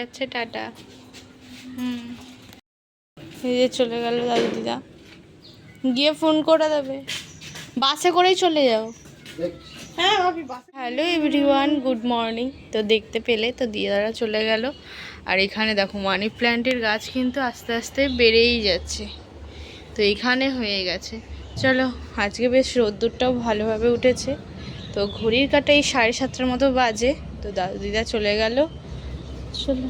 যাচ্ছে টাটা। হুম। এই যে চলে গেল দাদু দিদা। গিয়ে ফোন করে দেবে। বাসে করেই চলে যাও। হ্যাঁ হ্যালো এভরিওয়ান গুড মর্নিং তো দেখতে পেলে তো দিদারা চলে গেল। আর এখানে দেখো মানি প্ল্যান্টের গাছ কিন্তু আস্তে আস্তে বেড়েই যাচ্ছে। তো এখানে হয়ে গেছে। চলো আজকে বেশ রোদ্দুরটাও ভালোভাবে উঠেছে। তো ঘড়ির কাটা এই সাড়ে সাতটার মতো বাজে। তো দাদু দিদা চলে গেল। চলো।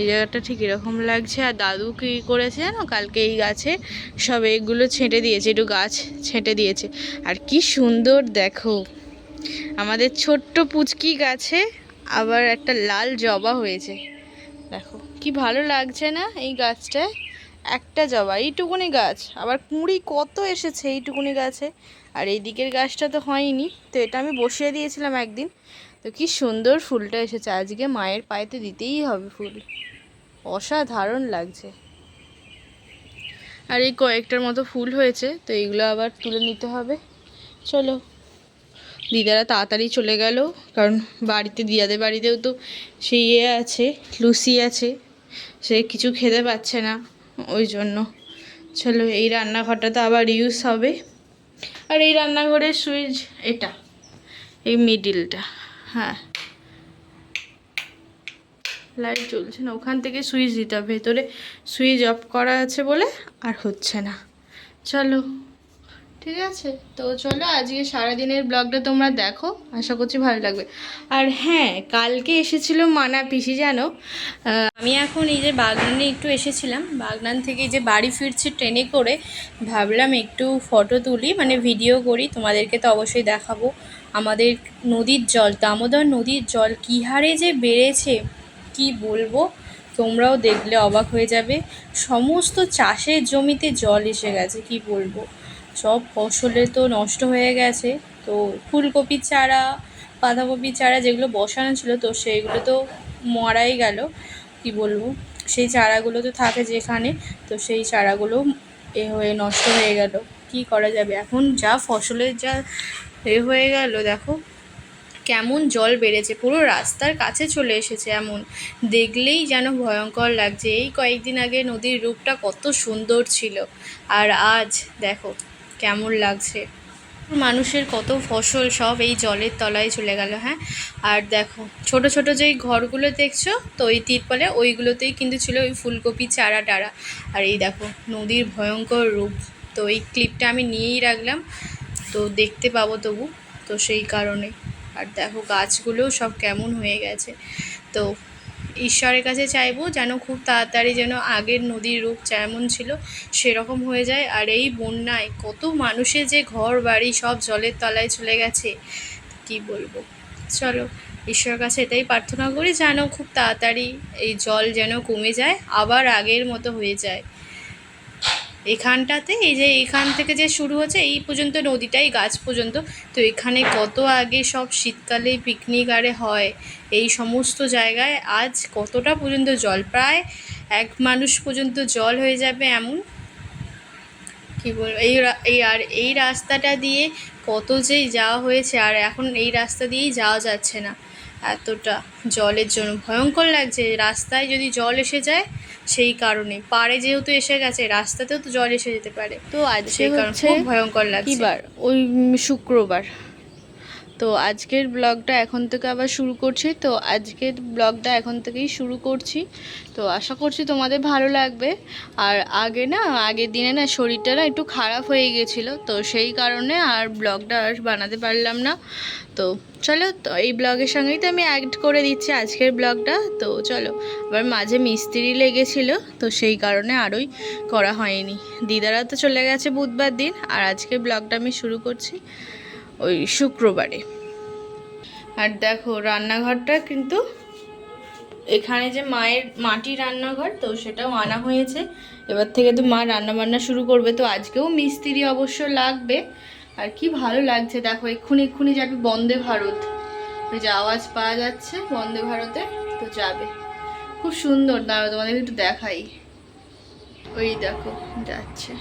এই জায়গাটা ঠিক এরকম লাগছে। আর দাদু কী করেছে জানো? কালকে এই গাছে সব এগুলো ছেঁটে দিয়েছে, একটু গাছ ছেঁটে দিয়েছে। আর কি সুন্দর দেখো। আমাদের ছোট্ট পুচকি গাছে আবার একটা লাল জবা হয়েছে। দেখো, কি ভালো লাগছে না এই গাছটায়? একটা জবা, এইটুকুনি গাছ। আবার কুঁড়ি কত এসেছে এইটুকুনি গাছে? আর এই দিকের গাছটা তো হয়নি। তো এটা আমি বসিয়ে দিয়েছিলাম একদিন। তো কি সুন্দর ফুলটা এসেছে। আজকে মায়ের পায়েতে দিতেই হবে ফুল। অসাধারণ লাগছে। আর এই কয়েকটার মতো ফুল হয়েছে, তো এইগুলো আবার তুলে নিতে হবে। চলো। দিদারা তাড়াতাড়ি চলে গেল, কারণ বাড়িতে দিদাদের বাড়িতেও তো সেই ইয়ে আছে লুসি আছে। সে কিছু খেতে পাচ্ছে না, ওই জন্য। চলো, এই রান্নাঘরটা তো আবার ইউজ হবে। আর এই রান্নাঘরের সুইচ, এটা। এই মিডিলটা হ্যাঁ। লাইট জ্বলছে না, ওখান থেকে সুইচ দিতে হবে। ভেতরে সুইচ অফ করা আছে বলে আর হচ্ছে না। চলো, ঠিক আছে? তো চলো, আজকে সারাদিনের ব্লগটা তোমরা দেখো, আশা করছি ভালো লাগবে। আর হ্যাঁ কালকে এসেছিল মানা পিসি, জানো? আমি এখন এই যে বাগনানে একটু এসেছিলাম। বাগনান থেকে যে বাড়ি ফিরছি ট্রেনে করে, ভাবলাম একটু ফটো তুলি মানে ভিডিও করি। তোমাদেরকে তো অবশ্যই দেখাবো। আমাদের নদীর জল, দামোদর নদীর জল কী হারে যে বেড়েছে, কি বলব? তোমরাও দেখলে অবাক হয়ে যাবে। সমস্ত চাষের জমিতে জল এসে গেছে, কি বলব? সব ফসলে তো নষ্ট হয়ে গেছে। তো ফুলকপির চারা, বাঁধাকপির চারা যেগুলো বসানো ছিল, তো সেইগুলো তো মরাই গেল, কি বলব? সেই চারাগুলো তো থাকে যেখানে, তো সেই চারাগুলো এ হয়ে নষ্ট হয়ে গেল। কি করা যাবে? এখন যা ফসলের যা এ হয়ে গেল, দেখো। কেমন জল বেড়েছে, পুরো রাস্তার কাছে চলে এসেছে এমন। দেখলেই যেন ভয়ঙ্কর লাগছে। এই কয়েকদিন আগে নদীর রূপটা কত সুন্দর ছিল। আর আজ দেখো, কেমন লাগছে। মানুষের কত ফসল সব এই জলের তলায় চলে গেল হ্যাঁ? আর দেখো, ছোট ছোট যেই ঘরগুলো দেখছ, তো ওই তিরপলে ওইগুলোতেই কিন্তু ছিল ওই ফুলকপি চারা টারা। আর এই দেখো, নদীর ভয়ঙ্কর রূপ। তো এই ক্লিপটা আমি নিয়েই রাখলাম। তো দেখতে পাবো তবু, তো সেই কারণে। আর দেখো গাছগুলোও সব কেমন হয়ে গেছে। তো ঈশ্বরের কাছে চাইব যেন খুব তাড়াতাড়ি যেন আগের নদীর রূপ যেমন ছিল, সেরকম হয়ে যায়। আর এই বন্যায় কত মানুষের যে ঘর, বাড়ি সব জলের তলায় চলে গেছে, কি বলব? চলো, ঈশ্বরের কাছে এটাই প্রার্থনা করি যেন খুব তাড়াতাড়ি এই জল যেন কমে যায়, আবার আগের মতো হয়ে যায়। এখানটাতে, এই যে এখান থেকে যে শুরু হচ্ছে, এই পর্যন্ত নদীটাই গাছ পর্যন্ত। তো এখানে কত আগে সব শীতকালে পিকনিক আরে হয়, এই সমস্ত জায়গায় আজ কতটা পর্যন্ত জল? প্রায় এক মানুষ পর্যন্ত জল হয়ে যাবে এমন। কি বলব এই এই আর এই রাস্তাটা দিয়ে কত যে যাওয়া হয়েছে, আর এখন এই রাস্তা দিয়েই যাওয়া যাচ্ছে না। এতটা জলের জন্য। ভয়ঙ্কর লাগছে রাস্তায় যদি জল এসে যায় সেই কারণে। পারে যেহেতু এসে গেছে রাস্তাতেও তো জল এসে যেতে পারে। তো আজ সেই কারণে খুব ভয়ঙ্কর লাগছে। এবার ওই শুক্রবার। তো আজকের ব্লগটা এখন থেকে আবার শুরু করছি। তো আজকের ব্লগটা এখন থেকেই শুরু করছি। তো আশা করছি তোমাদের ভালো লাগবে। আর আগে না, আগের দিনে না শরীরটা না একটু খারাপ হয়ে গেছিল। তো সেই কারণে আর ব্লগটা আর বানাতে পারলাম না। তো চলো, তো এই ব্লগের সঙ্গেই তো আমি অ্যাড করে দিচ্ছি আজকের ব্লগটা। তো চলো, আবার মাঝে মিস্ত্রি লেগেছিলো। তো সেই কারণে আরোই করা হয়নি। দিদারা তো চলে গেছে বুধবার দিন। আর আজকের ব্লগটা আমি শুরু করছি। ওই শুক্রবারে। আর দেখো, রান্নাঘরটা কিন্তু এখানে যে মায়ের মাটি রান্নাঘর, তো সেটাও আনা হয়েছে। এবার থেকে তো মা রান্না বান্না শুরু করবে, তো আজকেও মিস্ত্রি অবশ্য লাগবে। আর কি ভালো লাগছে, দেখো, এক্ষুনি এক্ষুনি যাবে বন্দে ভারত। যে আওয়াজ পাওয়া যাচ্ছে বন্দে ভারতে, তো যাবে। খুব সুন্দর, দাঁড়াও তোমাদের একটু দেখাই। ওই দেখো, যাচ্ছে।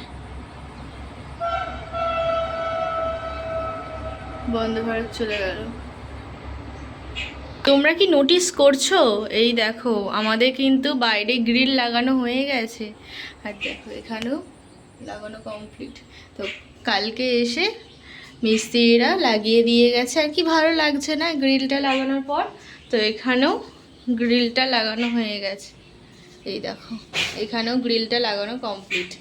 বন্দে ভারত চলে গেল। তোমরা কি নোটিস করছ? এই দেখো, আমাদের কিন্তু বাইরে গ্রিল লাগানো হয়ে গেছে। আর দেখো, এখানেও লাগানো কমপ্লিট তো কালকে এসে মিস্ত্রিরা লাগিয়ে দিয়ে গেছে। আর কি ভালো লাগছে না গ্রিলটা লাগানোর পর? তো এখানেও গ্রিলটা লাগানো হয়ে গেছে। এই দেখো, এখানেও গ্রিলটা লাগানো কমপ্লিট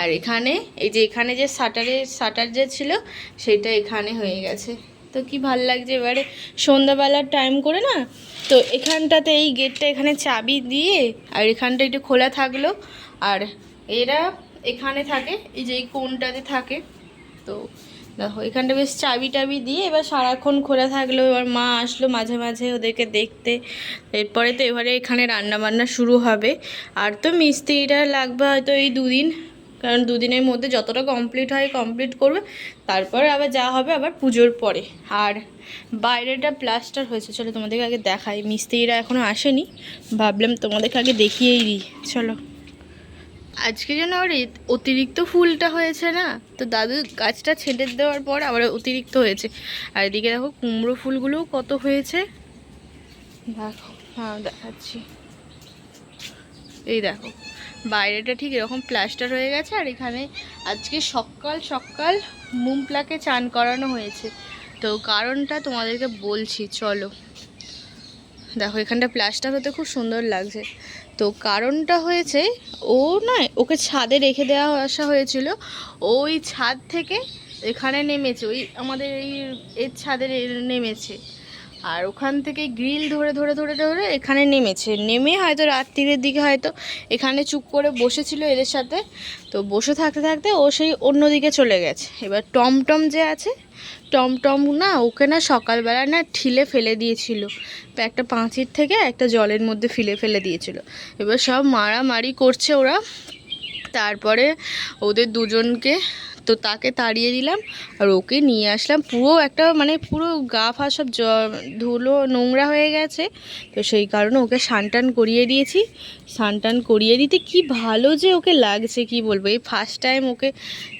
আর এখানে, এই যে এখানে যে শাটারের শাটার যে ছিল, সেটা এখানে হয়ে গেছে। তো কি ভালো লাগছে এবারে? সন্ধ্যাবেলার টাইম করে না, তো এখানটাতে এই গেটটা এখানে চাবি দিয়ে, আর এখানটা একটু খোলা থাকল, আর এরা এখানে থাকে, এই যে এই কোনটাতে থাকে। তো দেখো, এখানটা বেশ চাবি টাবি দিয়ে এবার সারাক্ষণ খোলা থাকল। এবার মা আসলো মাঝে মাঝে ওদেরকে দেখতে। এরপরে তো এবারে এখানে রান্না বান্না শুরু হবে। আর তো মিস্ত্রিটা লাগবে হয়তো এই দুদিন। কারণ দুদিনের মধ্যে যতটা কমপ্লিট হয় কমপ্লিট করবে, তারপরে আবার যা হবে আবার পুজোর পরে। আর বাইরেটা প্লাস্টার হয়েছে, চলো তোমাদেরকে আগে দেখাই। মিস্ত্রিরা এখনও আসেনি, ভাবলাম তোমাদেরকে আগে দেখিয়েই দিই। চলো। আজকে যেন আবার অতিরিক্ত ফুলটা হয়েছে না? তো দাদু গাছটা ছেড়ে দেওয়ার পর আবার অতিরিক্ত হয়েছে। আর এদিকে দেখো কুমড়ো ফুলগুলোও কত হয়েছে। দেখো হ্যাঁ দেখাচ্ছি। এই দেখো বাইরেটা ঠিক এরকম প্লাস্টার হয়ে গেছে আর এখানে আজকে সকাল সকাল মুমপ্লাকে চান করানো হয়েছে। তো কারণটা তোমাদেরকে বলছি, চলো। দেখো, এখানটা প্লাস্টার হতে খুব সুন্দর লাগছে। তো কারণটা হয়েছে, ও নয়, ওকে ছাদে রেখে দেওয়া আসা হয়েছিল। ওই ছাদ থেকে এখানে নেমেছে, ওই আমাদের এই এর ছাদে নেমেছে। আর ওখান থেকে গ্রিল ধরে ধরে ধরে ধরে এখানে নেমেছে। নেমে হয়তো রাত্রির দিকে হয়তো এখানে চুপ করে বসেছিল এদের সাথে। তো বসে থাকতে থাকতে ও সেই অন্যদিকে চলে গেছে। এবার টমটম যে আছে টমটম না ওকে না সকালবেলা না ঠিলে ফেলে দিয়েছিল। একটা পাঁচির থেকে একটা জলের মধ্যে ফেলে ফেলে দিয়েছিল। এবার সব মারামারি করছে ওরা। তারপরে ওদের দুজনকে তো তাকে তাড়িয়ে দিলাম আর ওকে নিয়ে আসলাম। পুরো একটা মানে পুরো গা ফা সব জ- ধুলো নোংরা হয়ে গেছে। তো সেই কারণে ওকে সানটান করিয়ে দিয়েছি। সানটান করিয়ে দিতে কি ভালো যে ওকে লাগছে, কি বলব? এই ফার্স্ট টাইম ওকে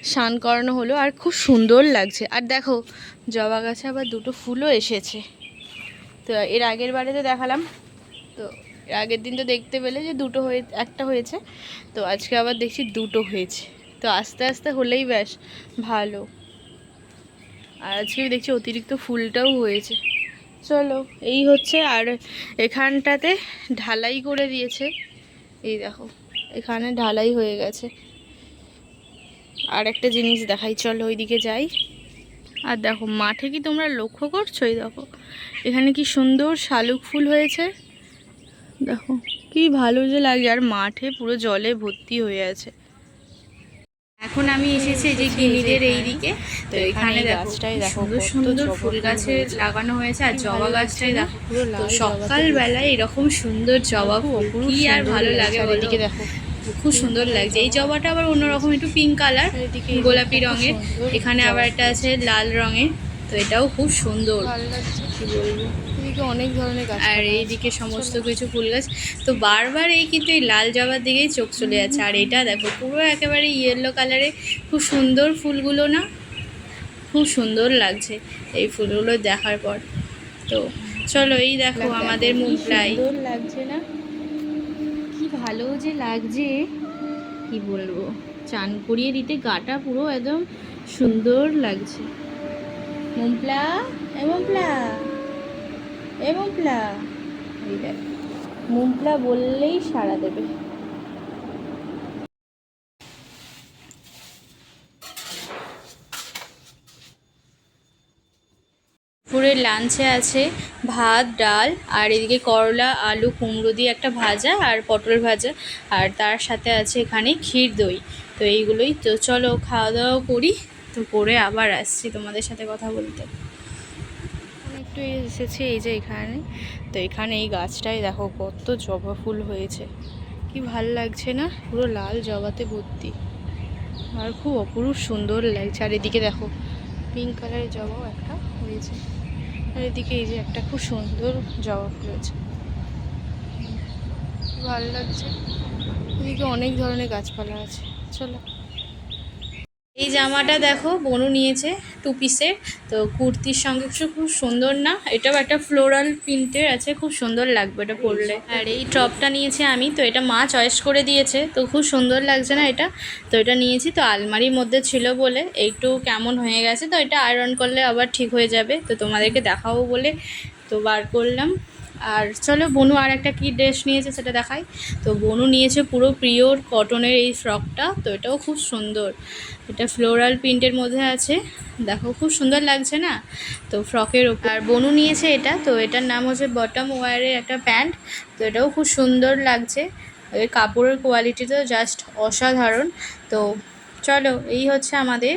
স্নান করানো হলো আর খুব সুন্দর লাগছে। আর দেখো, জবা গাছে আবার দুটো ফুলও এসেছে। তো এর আগের বারে তো দেখালাম। তো এর আগের দিন তো দেখতে পেলে যে দুটো হয়ে, একটা হয়েছে। তো আজকে আবার দেখছি দুটো হয়েছে। তো আস্তে আস্তে হলেই ব্যাস, ভালো। আর আজকে দেখছি অতিরিক্ত ফুলটাও হয়েছে। চলো, এই হচ্ছে আর এখানটাতে ঢালাই করে দিয়েছে। এই দেখো, এখানে ঢালাই হয়ে গেছে। আর একটা জিনিস দেখাই, চলো ওইদিকে যাই। আর দেখো, মাঠে কি তোমরা লক্ষ্য করছ? এই দেখো, এখানে কি সুন্দর শালুক ফুল হয়েছে। দেখো, কি ভালো যে লাগে। আর মাঠে পুরো জলে ভর্তি হয়ে আছে। এখন আমি এসেছি যে গিনিদের এই দিকে তো এখানে দেখো সুন্দর সুন্দর ফুল গাছে লাগানো হয়েছে আর জবা গাছটাই দেখো। তো সকালবেলায় এরকম সুন্দর জবা ফুল কি আর ভালো লাগে এদিকে দেখো। খুব সুন্দর লাগছে। এই জবাটা আবার অন্যরকম একটু পিঙ্ক কালার গোলাপি রঙের। এখানে আবার একটা আছে লাল রঙের তো এটাও খুব সুন্দর। কি বলব? এদিকে অনেক ধরনের গাছ আর এইদিকে সমস্ত কিছু ফুল গাছ। তো বারবার এই কিন্তু এই লাল জবার দিকেই চোখ চলে যাচ্ছে। আর এটা দেখো পুরো একেবারে ইয়েলো কালারে খুব সুন্দর ফুলগুলো না? খুব সুন্দর লাগছে এই ফুলগুলো দেখার পর। তো চলো এই দেখো আমাদের মুখলাই সুন্দর লাগছে না? কি ভালো যে লাগছে। কি বলব? চান করিয়ে দিতে গাটা পুরো একদম সুন্দর লাগছে। মুমপ্লা এ মুমপ্লা মুমপ্লা। মুমপ্লা বললেই সাড়া দেবে। দুপুরের লাঞ্চে আছে ভাত, ডাল, আর এদিকে করলা, আলু, কুমড়ো দিয়ে একটা ভাজা আর পটল ভাজা। আর তার সাথে আছে এখানে ক্ষীর দই। তো এইগুলোই। তো চলো খাওয়া দাওয়া করি। তো করে আবার আসছি তোমাদের সাথে কথা বলতে। একটু এসেছি এই যে এখানে। তো এখানে এই গাছটাই দেখো কত জবা ফুল হয়েছে। কি ভালো লাগছে না? পুরো লাল জবাতে ভর্তি। আর খুব অপরূপ সুন্দর লাগছে। আর এদিকে দেখো পিঙ্ক কালারের জবাও একটা হয়েছে। আর এদিকে এই যে একটা খুব সুন্দর জবা ফুল হয়েছে। ভালো লাগছে। এদিকে অনেক ধরনের গাছপালা আছে। চলো। এই জামাটা দেখো, বনু নিয়েছে টু পিসের তো কুর্তির সঙ্গে খুব সুন্দর না? এটাও একটা ফ্লোরাল প্রিন্টের আছে, খুব সুন্দর লাগবে এটা পরলে। আর এই টপটা নিয়েছি আমি, তো এটা মা চয়েস করে দিয়েছে, তো খুব সুন্দর লাগছে না এটা? তো এটা নিয়েছি, তো আলমারির মধ্যে ছিল বলে একটু কেমন হয়ে গেছে, তো এটা আয়রন করলে আবার ঠিক হয়ে যাবে, তো তোমাদেরকে দেখাবো বলে তো বার করলাম। আর চলো বনু আর একটা কী ড্রেস নিয়েছে সেটা দেখাই। তো বনু নিয়েছে পুরো পিওর কটনের এই ফ্রকটা তো এটাও খুব সুন্দর। এটা ফ্লোরাল প্রিন্টের মধ্যে আছে। দেখো, খুব সুন্দর লাগছে না? তো ফ্রকের ওপর। আর বনু নিয়েছে এটা, তো এটার নাম হচ্ছে বটম ওয়ারের একটা প্যান্ট তো এটাও খুব সুন্দর লাগছে। এর কাপড়ের কোয়ালিটি তো জাস্ট অসাধারণ। তো চলো, এই হচ্ছে আমাদের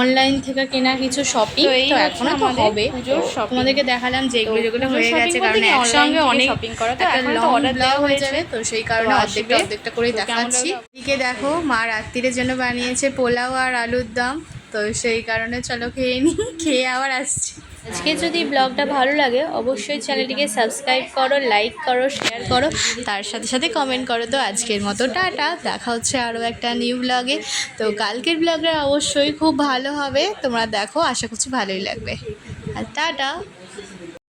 অনলাইন থেকে কেনা কিছু শপিং তো এখনও তো হবে। তোমাদেরকে দেখালাম যে এগুলো যেগুলো হয়ে গেছে কারণ একসঙ্গে অনেক শপিং করা তো একটা এখন তো লং order দেওয়া হয়ে যাবে তো সেই কারণে অর্ধেকটা। অর্ধেকটা করেই তো দেখাচ্ছি? এদিকে দেখো মা রাত্রির জন্য বানিয়েছে পোলাও আর আলুর দম তো সেই কারণে চলো খেয়ে নিই খেয়ে আবার আসছি। আজকে যদি ব্লগটা ভালো লাগে, অবশ্যই চ্যানেলটিকে সাবস্ক্রাইব করো, লাইক করো, শেয়ার করো। তার সাথে সাথে কমেন্ট করো তো আজকের মতো, টাটা। দেখা হচ্ছে আরও একটা নিউ ব্লগে। তো কালকের ব্লগটা অবশ্যই খুব ভালো হবে। তোমরা দেখো, আশা করছি ভালোই লাগবে। আর টাটা।